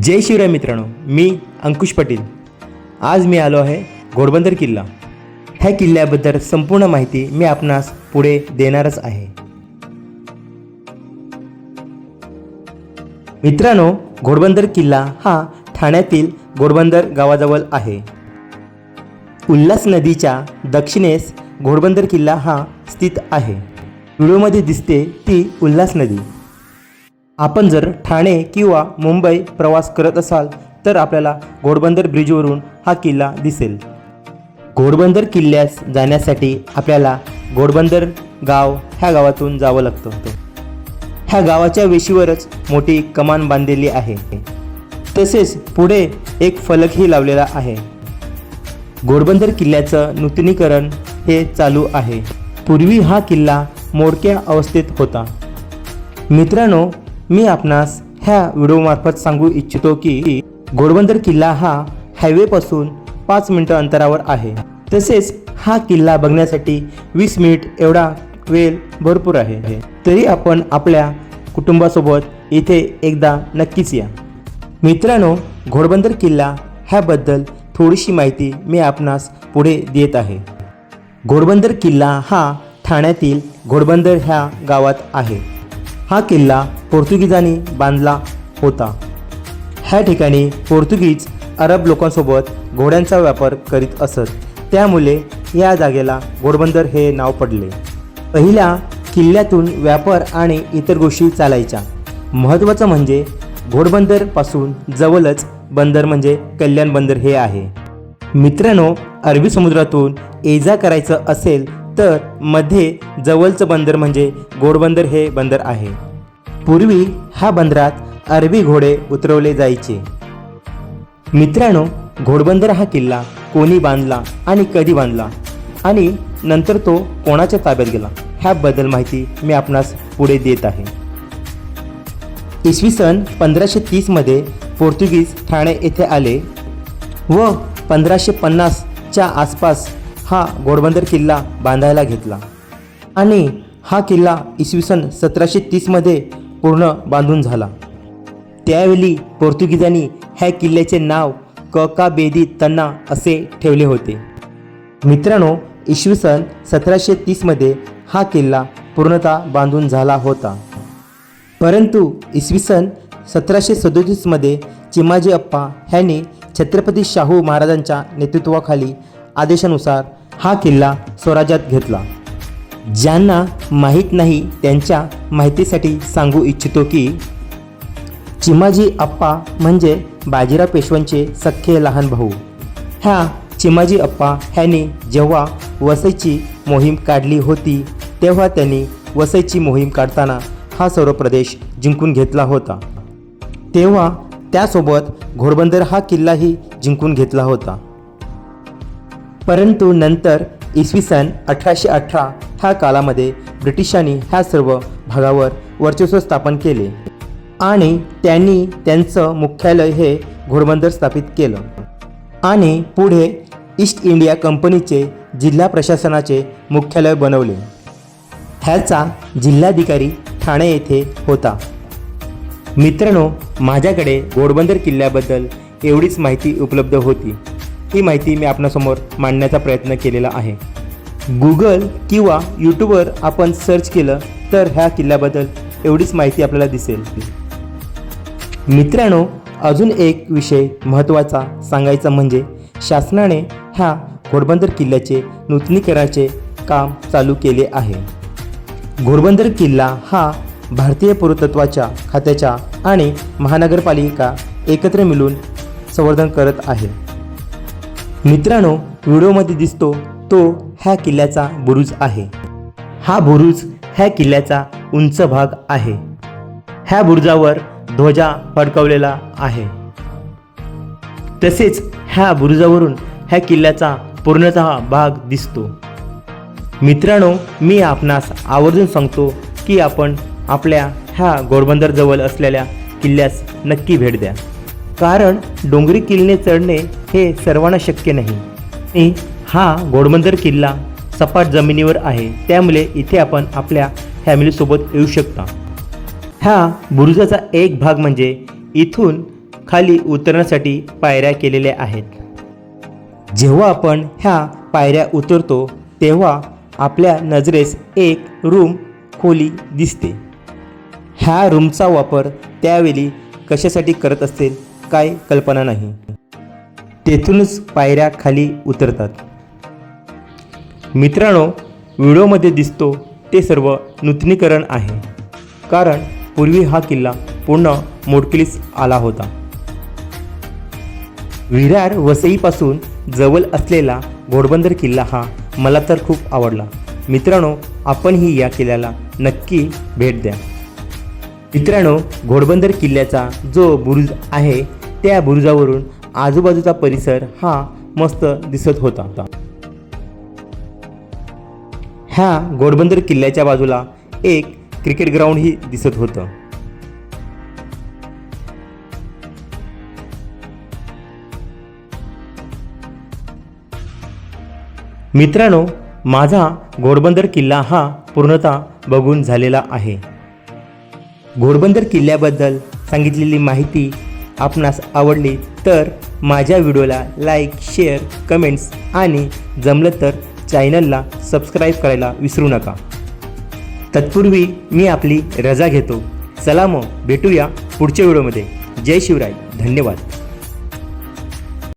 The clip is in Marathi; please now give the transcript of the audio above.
जय शिवराय मित्रांनो मी अंकुश पाटील. आज मी आलो आहे घोडबंदर किल्ला. ह्या किल्ल्याबद्दल संपूर्ण माहिती मी आपणास पुढे देणारच आहे. मित्रांनो घोडबंदर किल्ला हा ठाण्यातील घोडबंदर गावाजवळ आहे. उल्हास नदीच्या दक्षिणेस घोडबंदर किल्ला हा स्थित आहे. व्हिडिओमध्ये दिसते ती उल्हास नदी. आपण जर ठाणे किंवा मुंबई प्रवास करत असाल तर आपल्याला घोडबंदर ब्रिजवरून हा किल्ला दिसेल. घोडबंदर किल्ल्यास जाण्यासाठी आपल्याला घोडबंदर गाव ह्या गावातून जावं लागतं ह्या गावाच्या वेशीवरच मोठी कमान बांधलेली आहे. तसेच पुढे एक फलकही लावलेला आहे. घोडबंदर किल्ल्याचं नूतनीकरण हे चालू आहे. पूर्वी हा किल्ला मोडक्या अवस्थेत होता. मित्रांनो मी आपणास ह्या व्हिडिओमार्फत सांगू इच्छितो की घोडबंदर किल्ला हा हायवेपासून पाच मिनटं अंतरावर आहे. तसेच हा किल्ला बघण्यासाठी वीस मिनिट एवढा वेळ भरपूर आहे. तरी आपण आपल्या कुटुंबासोबत इथे एकदा नक्कीच या. मित्रांनो घोडबंदर किल्ला ह्याबद्दल थोडीशी माहिती मी आपणास पुढे देत आहे. घोडबंदर किल्ला हा ठाण्यातील घोडबंदर ह्या गावात आहे. हा किल्ला पोर्तुगीजांनी बांधला होता. ह्या ठिकाणी पोर्तुगीज अरब लोकांसोबत घोड्यांचा व्यापार करीत असत. त्यामुळे या जागेला घोडबंदर हे नाव पडले. पहिल्या किल्ल्यातून व्यापार आणि इतर गोष्टी चालायच्या. महत्त्वाचं म्हणजे घोडबंदरपासून जवळच बंदर म्हणजे कल्याण बंदर हे आहे. मित्रांनो अरबी समुद्रातून ये जा करायचं असेल तर मध्ये जवळचं बंदर म्हणजे घोडबंदर हे बंदर आहे. पूर्वी ह्या बंदरात अरबी घोडे उतरवले जायचे. मित्रांनो घोडबंदर हा किल्ला कोणी बांधला आणि कधी बांधला आणि नंतर तो कोणाच्या ताब्यात गेला ह्याबद्दल माहिती मी आपणास पुढे देत आहे. इसवी सन पंधराशे तीसमध्ये पोर्तुगीज ठाणे येथे आले व पंधराशे पन्नासच्या आसपास हा घोडबंदर किल्ला बांधायला घेतला. आणि हा किल्ला इसवी सन सतराशे तीसमध्ये पूर्ण बांधून झाला. त्यावेळी पोर्तुगीजांनी ह्या किल्ल्याचे नाव कका बेदी तन्ना असे ठेवले होते. मित्रांनो इसवी सन सतराशे तीसमध्ये हा किल्ला पूर्णतः बांधून झाला होता. परंतु इसवी सन सतराशे सदोतीसमध्ये चिमाजी अप्पा ह्यांनी छत्रपती शाहू महाराजांच्या नेतृत्वाखाली आदेशानुसार हा किल्ला स्वराज्यात घेतला. ज्यांना माहीत नाही त्यांच्या माहितीसाठी सांगू इच्छितो की चिमाजी अप्पा म्हणजे बाजीराव पेशव्यांचे सख्खे लहान भाऊ. ह्या चिमाजी अप्पा ह्यांनी जेव्हा वसईची मोहीम काढली होती तेव्हा त्यांनी वसईची मोहीम काढताना हा सर्व प्रदेश जिंकून घेतला होता. तेव्हा त्यासोबत घोडबंदर हा किल्लाही जिंकून घेतला होता. परंतु नंतर इसवी सन अठराशे अठरा ह्या कालामध्ये ब्रिटिशांनी ह्या सर्व भागावर वर्चस्व स्थापन केले. आणि त्यांनी त्यांचं मुख्यालय हे घोडबंदर स्थापित केलं. आणि पुढे ईस्ट इंडिया कंपनीचे जिल्हा प्रशासनाचे मुख्यालय बनवले. ह्याचा जिल्हाधिकारी ठाणे येथे होता. मित्रांनो माझ्याकडे घोडबंदर किल्ल्याबद्दल एवढीच माहिती उपलब्ध होती. ही माहिती मी आपणासमोर मांडण्याचा प्रयत्न केलेला आहे. गुगल किंवा यूट्यूबवर आपण सर्च केलं तर ह्या किल्ल्याबद्दल एवढीच माहिती आपल्याला दिसेल. मित्रांनो अजून एक विषय महत्त्वाचा सांगायचा म्हणजे शासनाने ह्या घोडबंदर किल्ल्याचे नूतनीकरणाचे काम चालू केले आहे. घोडबंदर किल्ला हा भारतीय पुरातत्वाच्या खात्याच्या आणि महानगरपालिका एकत्र मिळून संवर्धन करत आहे. मित्रांनो व्हिडिओमध्ये दिसतो तो ह्या किल्ल्याचा बुरुज आहे. हा बुरुज ह्या किल्ल्याचा उंच भाग आहे. ह्या बुरुजावर ध्वजा फडकवलेला आहे. तसेच ह्या बुरुजावरून ह्या किल्ल्याचा पूर्णतः भाग दिसतो. मित्रांनो मी आपणास आवर्जून सांगतो की आपण आपल्या ह्या घोडबंदरजवळ असलेल्या किल्ल्यास नक्की भेट द्या. कारण डोंगरी किल्ले चढणे हे सर्वांना शक्य नाही. आणि हा घोडबंदर किल्ला सपाट जमिनीवर आहे. त्यामुळे इथे आपण आपल्या फॅमिलीसोबत येऊ शकता. ह्या बुरुजाचा एक भाग म्हणजे इथून खाली उतरण्यासाठी पायऱ्या केलेल्या आहेत. जेव्हा आपण ह्या पायऱ्या उतरतो तेव्हा आपल्या नजरेस एक रूम खोली दिसते. ह्या रूमचा वापर त्यावेळी कशासाठी करत असेल? काय कल्पना नाही. तेथूनच पायऱ्या खाली उतरतात. मित्रांनो व्हिडिओमध्ये दिसतो ते सर्व नूतनीकरण आहे. कारण पूर्वी हा किल्ला पूर्ण मोडकिलीस आला होता. विरार वसईपासून जवळ असलेला घोडबंदर किल्ला हा मला तर खूप आवडला. मित्रांनो आपणही या किल्ल्याला नक्की भेट द्या. मित्रांनो घोडबंदर किल्ल्याचा जो बुरुज आहे त्या बुरुजावरून आजूबाजूचा परिसर हा मस्त दिसत होता. ह्या घोडबंदर किल्ल्याच्या बाजूला एक क्रिकेट ग्राउंडही दिसत होतं. मित्रांनो माझा घोडबंदर किल्ला हा पूर्णतः बघून झालेला आहे. घोडबंदर किल्ल्याबद्दल सांगितलेली माहिती आपणास आवडली तर माझ्या व्हिडिओला लाईक शेअर कमेंट्स आणि जमलं तर चॅनलला सबस्क्राईब करायला विसरू नका. तत्पूर्वी मी आपली रजा घेतो. चला मग भेटूया पुढच्या व्हिडिओमध्ये. जय शिवराय. धन्यवाद.